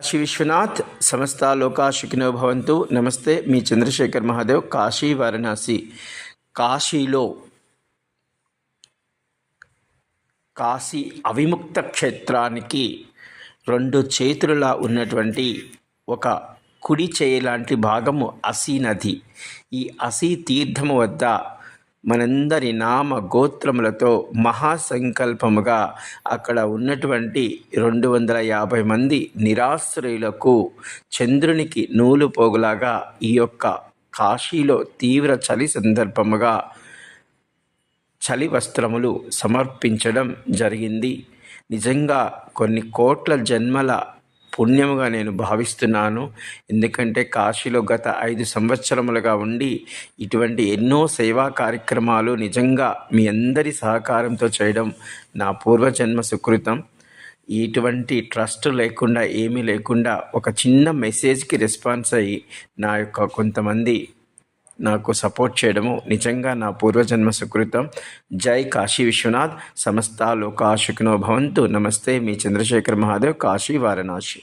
కాశీ విశ్వనాథ్ సమస్త లోకా భవంతు. నమస్తే మీ చంద్రశేఖర్ మహాదేవ్ కాశీ వారణాసి. కాశీలో కాశీ అవిముక్త క్షేత్రానికి రెండు చేతులలా ఉన్నటువంటి ఒక కుడి చేయి లాంటి భాగము అసీ నది. ఈ అసీ తీర్థము వద్ద మనందరి నామ గోత్రములతో మహాసంకల్పముగా అక్కడ ఉన్నటువంటి రెండు వందల యాభై మంది నిరాశ్రయులకు చంద్రునికి నూలు పోగులాగా ఈ యొక్క కాశీలో తీవ్ర చలి సందర్భముగా చలి వస్త్రములు సమర్పించడం జరిగింది. నిజంగా కొన్ని కోట్ల జన్మల పుణ్యముగా నేను భావిస్తున్నాను. ఎందుకంటే కాశీలో గత ఐదు సంవత్సరములుగా ఉండి ఇటువంటి ఎన్నో సేవా కార్యక్రమాలు నిజంగా మీ అందరి సహకారంతో చేయడం నా పూర్వజన్మ సుకృతం. ఇటువంటి ట్రస్ట్ లేకుండా ఏమీ లేకుండా ఒక చిన్న మెసేజ్కి రెస్పాన్స్ అయ్యి నా యొక్క కొంతమంది నాకు సపోర్ట్ చేయడము. నిజంగా నా పూర్వజన్మ సుకృతం. జై కాశీ విశ్వనాథ్. సమస్త లోకాశుకినో భవంతు. నమస్తే మీ చంద్రశేఖర్ మహాదేవ్. కాశీ వారణాసి.